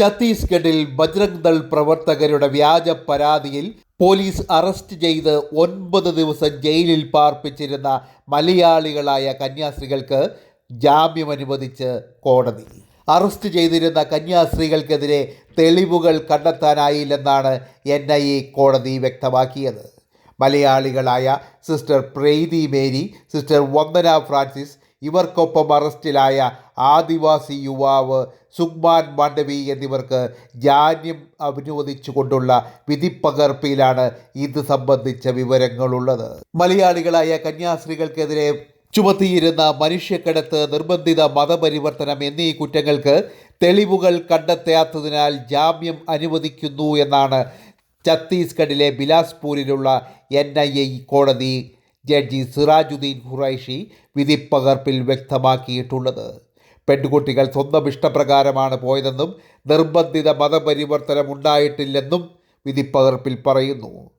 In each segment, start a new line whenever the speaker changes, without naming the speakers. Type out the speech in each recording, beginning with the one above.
ഛത്തീസ്ഗഡിൽ ബജ്രംഗ് ദൾ പ്രവർത്തകരുടെ വ്യാജ പരാതിയിൽ പോലീസ് അറസ്റ്റ് ചെയ്ത് ഒൻപത് ദിവസം ജയിലിൽ പാർപ്പിച്ചിരുന്ന മലയാളികളായ കന്യാസ്ത്രീകൾക്ക് ജാമ്യം അനുവദിച്ച് കോടതി. അറസ്റ്റ് ചെയ്തിരുന്ന കന്യാസ്ത്രീകൾക്കെതിരെ തെളിവുകൾ കണ്ടെത്താനായില്ലെന്നാണ് എൻ ഐ എ കോടതി വ്യക്തമാക്കിയത്. മലയാളികളായ sister Preethi Mary sister Vandana Francis ഇവർക്കൊപ്പം അറസ്റ്റിലായ ആദിവാസി യുവാവ് സുഗ്മാൻ മാണ്ഡവി എന്നിവർക്ക് ജാന്യം അനുവദിച്ചുകൊണ്ടുള്ള വിധിപ്പകർപ്പിലാണ് ഇത് സംബന്ധിച്ച വിവരങ്ങളുള്ളത്. മലയാളികളായ കന്യാസ്ത്രീകൾക്കെതിരെ ചുമത്തിയിരുന്ന മനുഷ്യക്കടത്ത് നിർബന്ധിത മതപരിവർത്തനം എന്നീ കുറ്റങ്ങൾക്ക് തെളിവുകൾ കണ്ടെത്താത്തതിനാൽ ജാമ്യം അനുവദിക്കുന്നു എന്നാണ് ഛത്തീസ്ഗഡിലെ ബിലാസ്പൂരിലുള്ള എൻ കോടതി ജഡ്ജി സിറാജുദ്ദീൻ ഖുറൈഷി വിധിപ്പകർപ്പിൽ വ്യക്തമാക്കിയിട്ടുള്ളത്. പെൺകുട്ടികൾ സ്വന്തം ഇഷ്ടപ്രകാരമാണ് പോയതെന്നും നിർബന്ധിത മതപരിവർത്തനം ഉണ്ടായിട്ടില്ലെന്നും വിധിപ്പകർപ്പിൽ പറയുന്നു.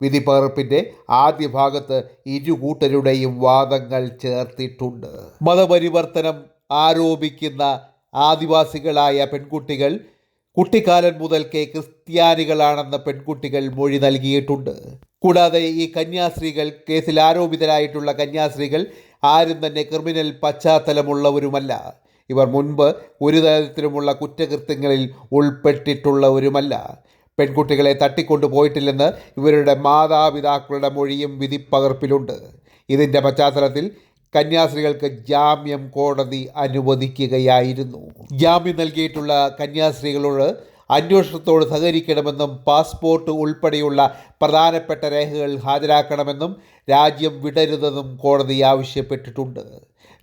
വിധിപ്പകർപ്പിന്റെ ആദ്യ ഭാഗത്ത് ഇരു കൂട്ടരുടെയും വാദങ്ങൾ ചേർത്തിട്ടുണ്ട്. മതപരിവർത്തനം ആരോപിക്കുന്ന ആദിവാസികളായ പെൺകുട്ടികൾ കുട്ടിക്കാലം മുതൽക്കേ ക്രിസ്ത്യാനികളാണെന്ന പെൺകുട്ടികൾ മൊഴി നൽകിയിട്ടുണ്ട്. കൂടാതെ ഈ കന്യാസ്ത്രീകൾ കേസിൽ ആരോപിതരായിട്ടുള്ള കന്യാസ്ത്രീകൾ ആരും തന്നെ ക്രിമിനൽ പശ്ചാത്തലമുള്ളവരുമല്ല. ഇവർ മുൻപ് ഒരു തരത്തിലുമുള്ള കുറ്റകൃത്യങ്ങളിൽ ഉൾപ്പെട്ടിട്ടുള്ളവരുമല്ല. പെൺകുട്ടികളെ തട്ടിക്കൊണ്ടു പോയിട്ടില്ലെന്ന് ഇവരുടെ മാതാപിതാക്കളുടെ മൊഴിയും വിധിപ്പകർപ്പിലുണ്ട് ഇതിന്റെ പശ്ചാത്തലത്തിൽ കന്യാസ്ത്രീകൾക്ക് ജാമ്യം കോടതി അനുവദിക്കുകയായിരുന്നു. ജാമ്യം നൽകിയിട്ടുള്ള കന്യാസ്ത്രീകളോട് അന്വേഷണത്തോട് സഹകരിക്കണമെന്നും പാസ്പോർട്ട് ഉൾപ്പെടെയുള്ള പ്രധാനപ്പെട്ട രേഖകൾ ഹാജരാക്കണമെന്നും രാജ്യം വിടരുതെന്നും കോടതി ആവശ്യപ്പെട്ടിട്ടുണ്ട്.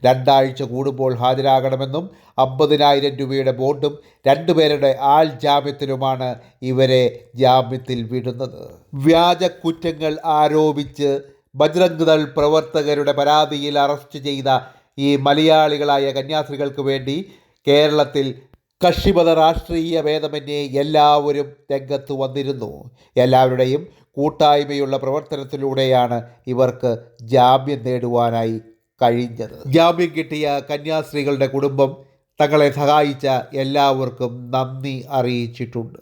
രണ്ടാഴ്ച കൂടുമ്പോൾ ഹാജരാകണമെന്നും അമ്പതിനായിരം രൂപയുടെ ബോണ്ടും രണ്ടുപേരുടെ ആൾ ജാമ്യത്തിലുമാണ് ഇവരെ ജാമ്യത്തിൽ വിടുന്നത്. വ്യാജ കുറ്റങ്ങൾ ആരോപിച്ച് ബജ്രംഗ് ദൾ പ്രവർത്തകരുടെ പരാതിയിൽ അറസ്റ്റ് ചെയ്ത ഈ മലയാളികളായ കന്യാസ്ത്രീകൾക്ക് വേണ്ടി കേരളത്തിൽ കക്ഷിമത രാഷ്ട്രീയ ഭേദമന്യേ എല്ലാവരും രംഗത്ത് വന്നിരുന്നു. എല്ലാവരുടെയും കൂട്ടായ്മയുള്ള പ്രവർത്തനത്തിലൂടെയാണ് ഇവർക്ക് ജാമ്യം നേടുവാനായി കഴിഞ്ഞത്. ജാമ്യം കിട്ടിയ കന്യാസ്ത്രീകളുടെ കുടുംബം തങ്ങളെ സഹായിച്ച എല്ലാവർക്കും നന്ദി അറിയിച്ചിട്ടുണ്ട്.